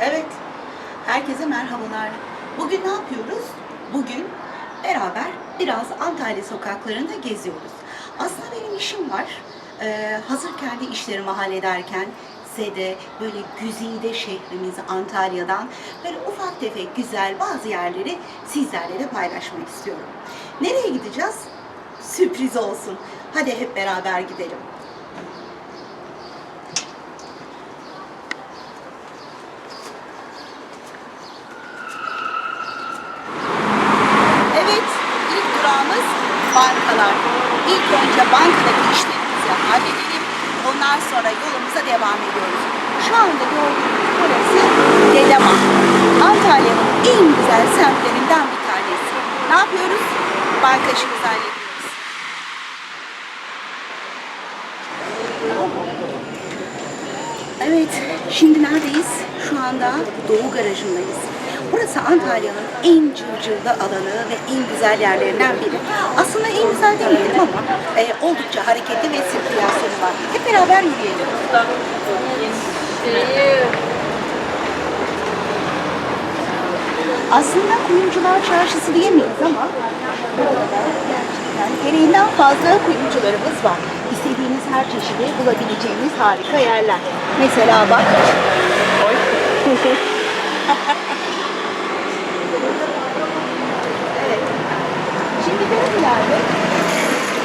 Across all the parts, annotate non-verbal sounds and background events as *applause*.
Evet, herkese merhabalar. Bugün ne yapıyoruz? Bugün beraber biraz Antalya sokaklarında geziyoruz. Aslında benim işim var. Ee, hazır kendi işlerimi hallederken size böyle güzide şehrimiz Antalya'dan böyle ufak tefek güzel bazı yerleri sizlerle de paylaşmak istiyorum. Nereye gideceğiz? Sürpriz olsun. Hadi hep beraber gidelim. Evet, ilk durağımız bankalar. İlk önce bankadaki işlerimizi halledelim. Ondan sonra yolumuza devam ediyoruz. Şu anda gördüğünüz burası Dedeman. Antalya'nın en güzel semtlerinden bir tanesi. Ne yapıyoruz? Banka işimizi hallediyoruz. Evet, şimdi neredeyiz? Şu anda Doğu Garajı'ndayız. Burası Antalya'nın en cırcırlı alanı ve en güzel yerlerinden biri. Aslında en güzel demeyelim ama e, oldukça hareketli ve sirkülasyonu var. Hep beraber yürüyelim. Aslında kuyumcular çarşısı diyemeyiz ama burada gerçekten gereğinden fazla kuyumcularımız var. İstediğiniz her çeşidi bulabileceğiniz harika yerler. Mesela bak. *laughs* evet. Nerelerde?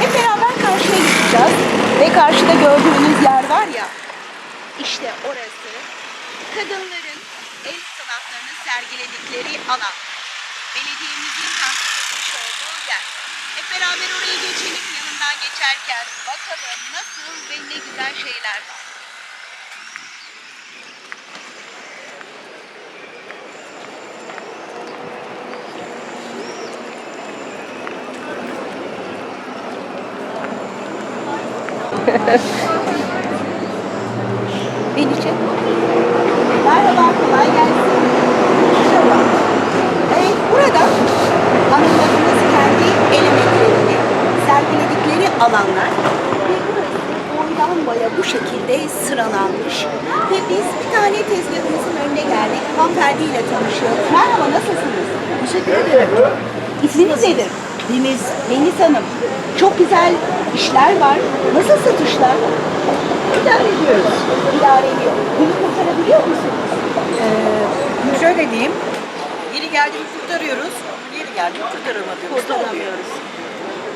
Hep beraber karşıya geçeceğiz. Ve karşıda gördüğünüz yer var ya. İşte orası kadınların el sanatlarını sergiledikleri alan. Belediyemizin etmiş olduğu yer. Hep beraber oraya geçelim yanından geçerken bakalım nasıl ve ne güzel şeyler var. Beni çek. Merhaba, kolay gelsin. Merhaba. Evet, burada hanımlarımız kendi el emeklerini sergiledikleri alanlar ve boydan boya bu şekilde sıralanmış ve biz bir tane tezgahımızın önüne geldik. Hanımefendiyle tanışıyoruz. Merhaba, nasılsınız? Teşekkür ederim. İsminiz nedir? Deniz. Deniz Hanım. Çok güzel işler var. Nasıl satışlar? İdare ediyoruz. İdare ediyor. Bunu kurtarabiliyor musunuz? Ee, şöyle diyeyim. Yeri geldiğinde kurtarıyoruz. Yeri geldiğinde kurtaramadığımız da oluyor. Kurtaramıyoruz.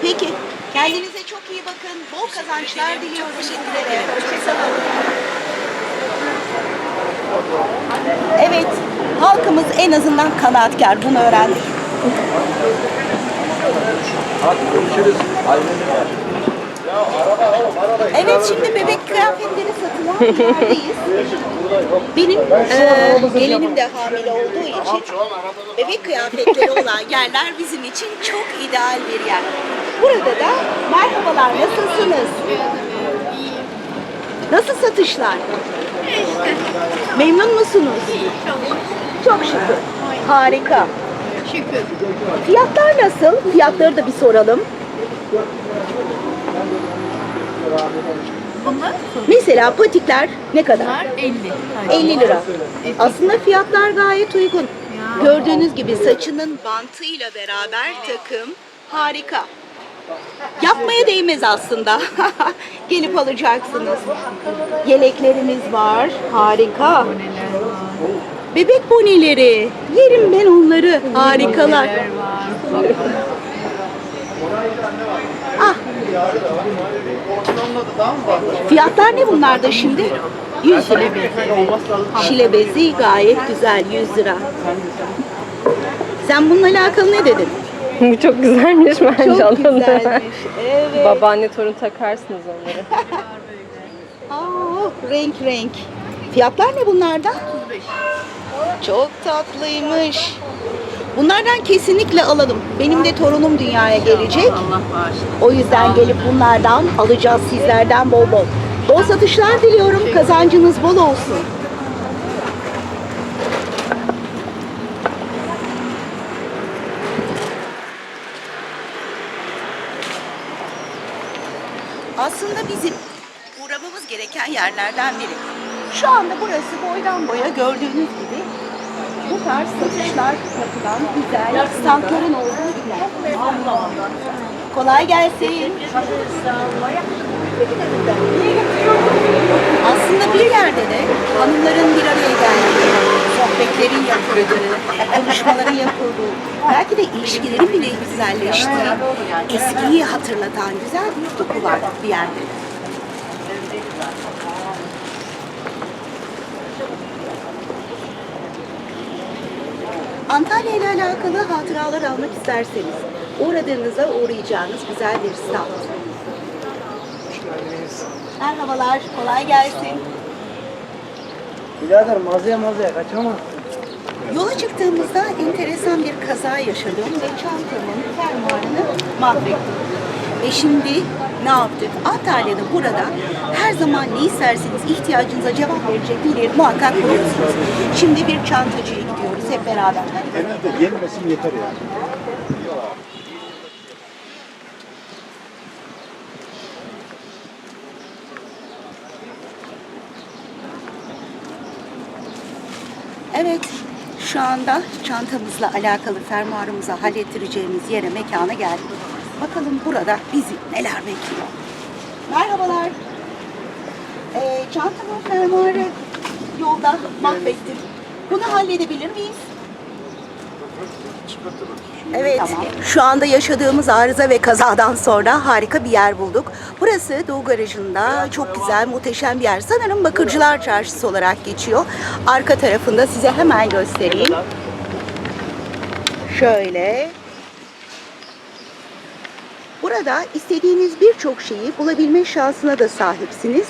Peki. Kendinize çok iyi bakın. Bol kazançlar diliyorum. Teşekkür ederim. Olun. Evet. Halkımız en azından kanaatkar. Bunu öğrendik. Hadi görüşürüz. Aynen Evet şimdi bebek kıyafetleri satılan bir yerdeyiz. Benim eee gelinim de hamile olduğu için bebek kıyafetleri olan yerler bizim için çok ideal bir yer. Burada da merhabalar nasılsınız? Nasıl satışlar? Memnun musunuz? Çok şükür. Harika. Şükür. Fiyatlar nasıl? Fiyatları da bir soralım. Bunlar Mesela patikler ne kadar? bunlar 50. 50 lira. Aslında fiyatlar gayet uygun. Gördüğünüz gibi saçının bantıyla beraber takım harika. Yapmaya değmez aslında. *laughs* Gelip alacaksınız. Yeleklerimiz var. Harika. Bebek boneleri. Yerim ben onları. Harikalar. Ah. Fiyatlar ne bunlarda şimdi? 100 lira. Şile bezi gayet güzel 100 lira. Sen bununla alakalı ne dedin? Bu çok güzelmiş bence Çok alalım. güzelmiş. Evet. Babaanne torun takarsınız onları. Aa, renk renk. Fiyatlar ne bunlarda? Çok tatlıymış. Bunlardan kesinlikle alalım. Benim de torunum dünyaya gelecek. Allah bağışlasın. O yüzden gelip bunlardan alacağız sizlerden bol bol. Bol satışlar diliyorum. Kazancınız bol olsun. Aslında bizim uğramamız gereken yerlerden biri. Şu anda burası boydan boya gördüğünüz gibi bu tarz satışlar yapılan güzel standların olduğu yer. Kolay gelsin. Aslında bir yerde de hanımların bir araya geldiği, sohbetlerin yapıldığı, konuşmaların yapıldığı, belki de ilişkilerin bile güzelleştiği, eskiyi hatırlatan güzel bir doku bir yerde. Antalya ile alakalı hatıralar almak isterseniz uğradığınızda uğrayacağınız güzel bir stand. Merhabalar, kolay gelsin. Birader mazıya mazıya kaçamaz. Yola çıktığımızda enteresan bir kaza yaşadım ve çantamın fermuarını mahvettim. Ve şimdi ne yaptık? Antalya'da burada her zaman ne isterseniz ihtiyacınıza cevap verecek bir yeri muhakkak buluyorsunuz. Şimdi bir çantacıya gidiyoruz hep beraber. Genelde yenmesin yeter yani. Evet, şu anda çantamızla alakalı fermuarımızı hallettireceğimiz yere, mekana geldik. Bakalım burada bizi neler bekliyor. Merhabalar. Ee, çantamın fermuarı yolda mahvettim. Bunu halledebilir miyiz? Evet, şu anda yaşadığımız arıza ve kazadan sonra harika bir yer bulduk. Burası Doğu Garajı'nda çok güzel, muhteşem bir yer. Sanırım Bakırcılar Çarşısı olarak geçiyor. Arka tarafında size hemen göstereyim. Şöyle. Burada istediğiniz birçok şeyi bulabilme şansına da sahipsiniz.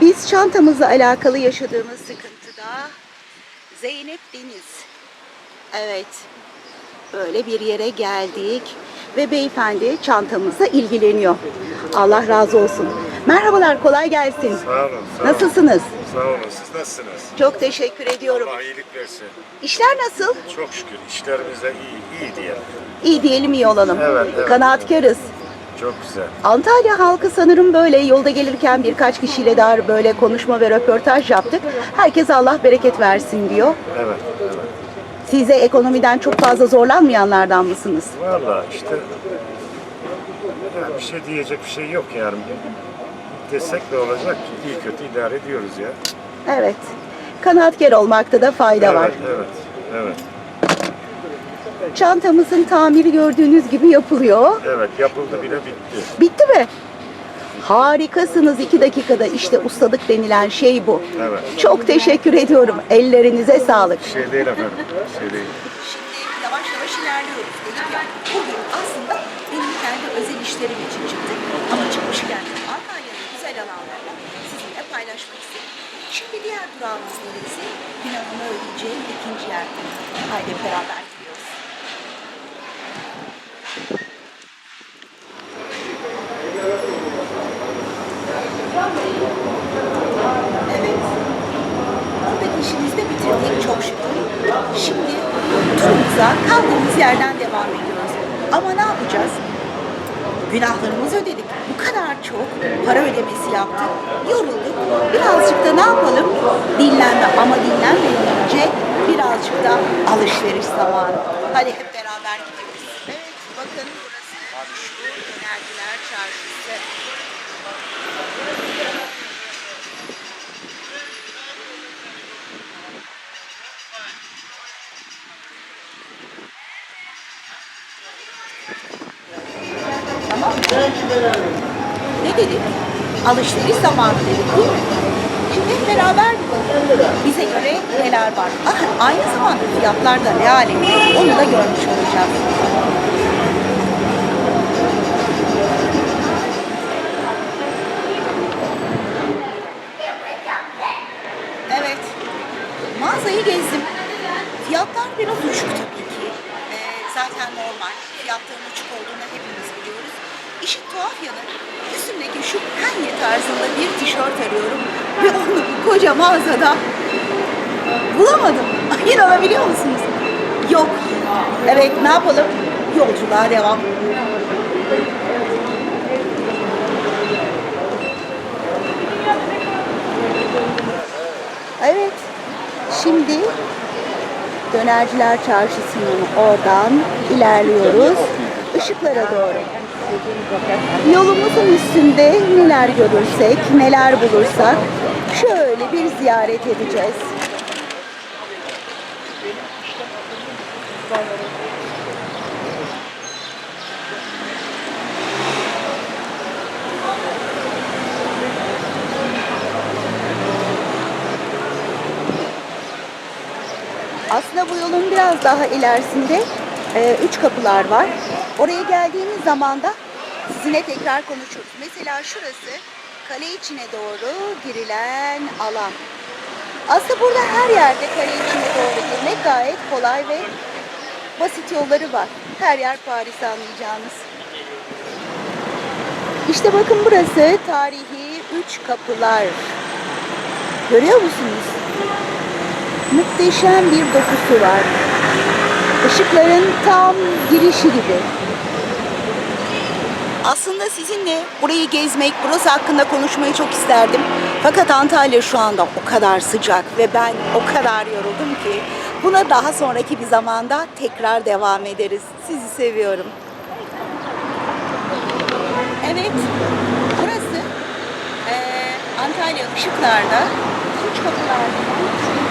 Biz çantamızla alakalı yaşadığımız sıkıntıda Zeynep Deniz. Evet. Böyle bir yere geldik ve beyefendi çantamızla ilgileniyor. Allah razı olsun. Merhabalar, kolay gelsin. Sağ olun. Sağ olun. Nasılsınız? Sağ olun. Siz nasılsınız? Çok teşekkür ediyorum. Allah iyilik versin. İşler nasıl? Çok şükür işlerimiz de iyi, iyi diyelim. İyi diyelim, iyi olalım. Evet, evet. Kanaatkarız. Çok güzel. Antalya halkı sanırım böyle yolda gelirken birkaç kişiyle daha böyle konuşma ve röportaj yaptık. Herkes Allah bereket versin diyor. Evet, evet. Size ekonomiden çok fazla zorlanmayanlardan mısınız? Valla işte yani bir şey diyecek bir şey yok yani. Desek de olacak ki iyi kötü idare ediyoruz ya. Evet. Kanaatkar olmakta da fayda var. Evet, evet, evet. Çantamızın tamiri gördüğünüz gibi yapılıyor. Evet, yapıldı bile bitti. Bitti mi? Harikasınız iki dakikada işte ustalık denilen şey bu. Evet. Çok teşekkür ediyorum. Ellerinize sağlık. Bir şey değil efendim, bir şey değil. Şimdi yavaş yavaş ilerliyoruz dedik ya. Bugün aslında benim kendi özel işlerim için çıktık. Ama çıkmışken Antalya'nın güzel alanlarını sizinle paylaşmak istedim. Şimdi diğer durağımız neresi? Günahımı ödeyeceğim ikinci yer. Haydi beraber gidiyoruz. Evet. Buradaki işimizi de bitirdik çok şükür. Şimdi turumuza kaldığımız yerden devam ediyoruz. Ama ne yapacağız? Günahlarımızı ödedik. Bu kadar çok para ödemesi yaptık. Yorulduk. Birazcık da ne yapalım? Dinlenme. Ama dinlenmeden önce birazcık da alışveriş zamanı. Hadi hep beraber gidiyoruz. Evet bakın burası şu Dönerciler Çarşısı. Tamam? Ne dedik? Alışveriş zamanı dedik değil mi? Şimdi hep beraber. Bize göre neler var. Ah, aynı zamanda fiyatlar da ne hale geliyor, Onu da görmüş olacağız. Evet. Mağazayı gezdim. Fiyatlar biraz uçuk tabii ki. Ee, zaten normal. Fiyatların uçuk olduğunu hepimiz biliyoruz. İşin tuhaf yanı şu penye tarzında bir tişört arıyorum. Ve onu bu koca mağazada bulamadım. *laughs* İnanabiliyor musunuz? Yok. Evet ne yapalım? Yolculuğa devam. Evet. Şimdi Dönerciler Çarşısı'nın oradan ilerliyoruz. Işıklara doğru. Yolumuzun üstünde neler görürsek, neler bulursak şöyle bir ziyaret edeceğiz. Aslında bu yolun biraz daha ilerisinde e, üç kapılar var. Oraya geldiğimiz zaman da sizinle tekrar konuşuruz. Mesela şurası kale içine doğru girilen alan. Aslında burada her yerde kale içine doğru girmek gayet kolay ve basit yolları var. Her yer Paris anlayacağınız. İşte bakın burası tarihi üç kapılar. Görüyor musunuz? muhteşem bir dokusu var. Işıkların tam girişi gibi. Aslında sizinle burayı gezmek, burası hakkında konuşmayı çok isterdim. Fakat Antalya şu anda o kadar sıcak ve ben o kadar yoruldum ki buna daha sonraki bir zamanda tekrar devam ederiz. Sizi seviyorum. Evet, burası eee, Antalya Işıklar'da üç kapılarda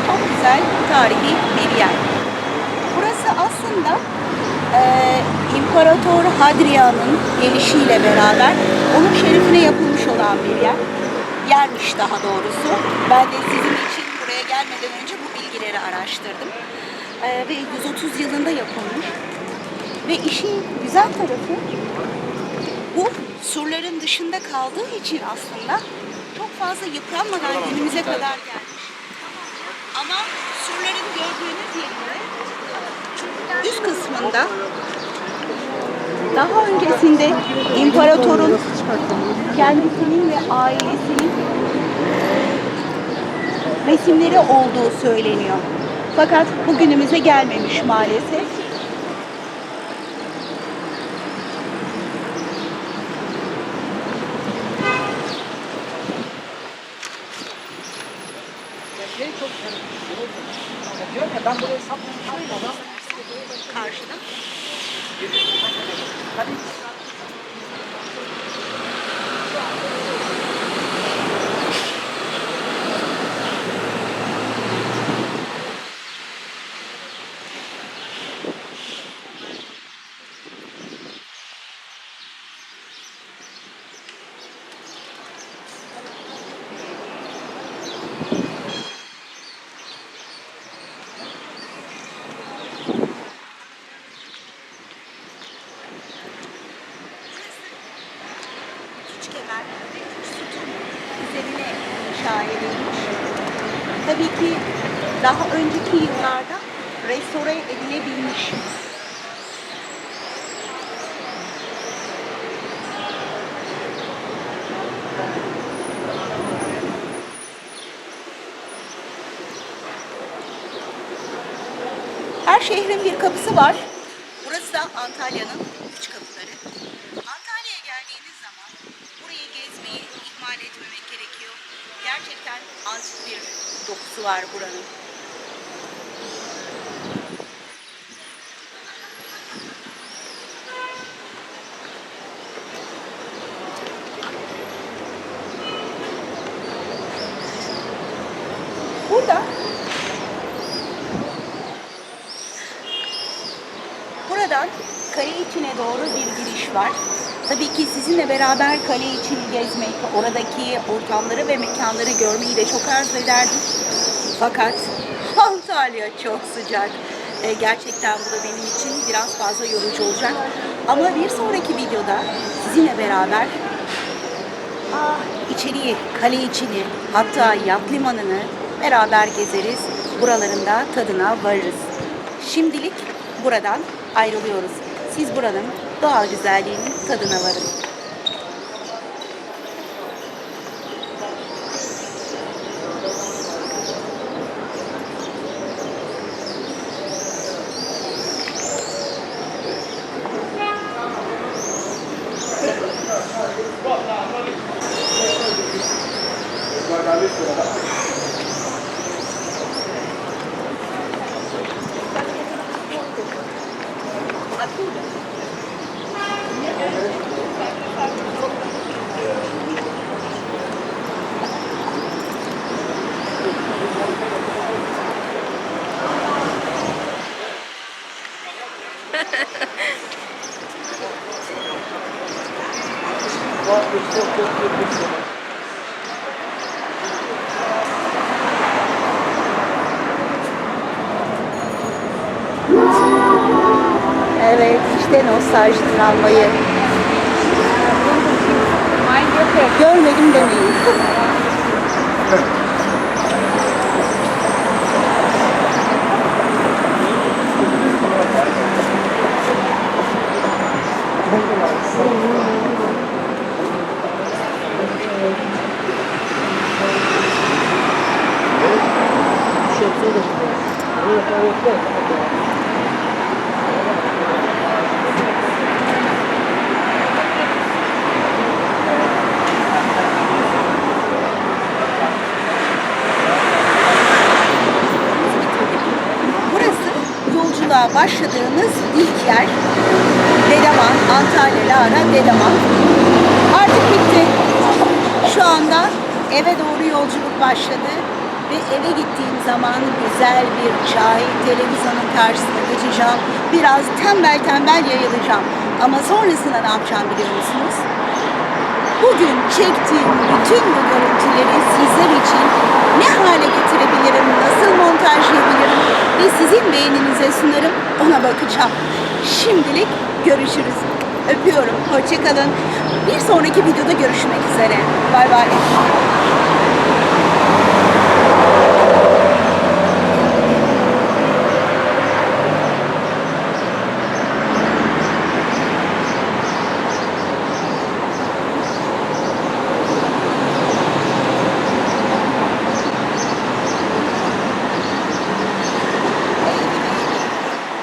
çok güzel tarihi bir yer. Burası aslında eee İmparator Hadrian'ın gelişiyle beraber onun şerefine yapılmış olan bir yer. Yermiş daha doğrusu. Ben de sizin için buraya gelmeden önce bu bilgileri araştırdım. Eee, ve 130 yılında yapılmış. Ve işin güzel tarafı bu surların dışında kaldığı için aslında çok fazla yıpranmadan günümüze kadar gelmiş. Ama surların gördüğünüz yerinde üst kısmında daha öncesinde imparatorun kendisinin ve ailesinin resimleri olduğu söyleniyor. Fakat bugünümüze gelmemiş maalesef. Karşıda. అది kapısı var. Burası da Antalya'nın üç kapıları. Antalya'ya geldiğiniz zaman burayı gezmeyi ihmal etmemek gerekiyor. Gerçekten antik bir dokusu var buranın. Burada Buradan kale içine doğru bir giriş var. Tabii ki sizinle beraber kale içini gezmek, oradaki ortamları ve mekanları görmeyi de çok arzu ederdim. Fakat *laughs* Antalya çok sıcak. Ee, gerçekten bu da benim için biraz fazla yorucu olacak. Ama bir sonraki videoda sizinle beraber ah, içeriği, kale içini, hatta yat limanını beraber gezeriz. Buralarında tadına varırız. Şimdilik buradan ayrılıyoruz. Siz buranın doğal güzelliğinin tadına varın. İşte nostalji yolculuğa başladığımız ilk yer. Dedeman, Antalya, Lara, Dedeman. Artık bitti. Şu anda eve doğru yolculuk başladı. Ve eve gittiğim zaman güzel bir çay, televizyonun karşısına geçeceğim. Biraz tembel tembel yayılacağım. Ama sonrasında ne yapacağım biliyor musunuz? Bugün çektiğim bütün bu görüntüleri sizler için ne hale getirebilirim, nasıl montajlayabilirim ve sizin beğeninize sunarım ona bakacağım. Şimdilik görüşürüz. Öpüyorum. Hoşçakalın. Bir sonraki videoda görüşmek üzere. Bay bay.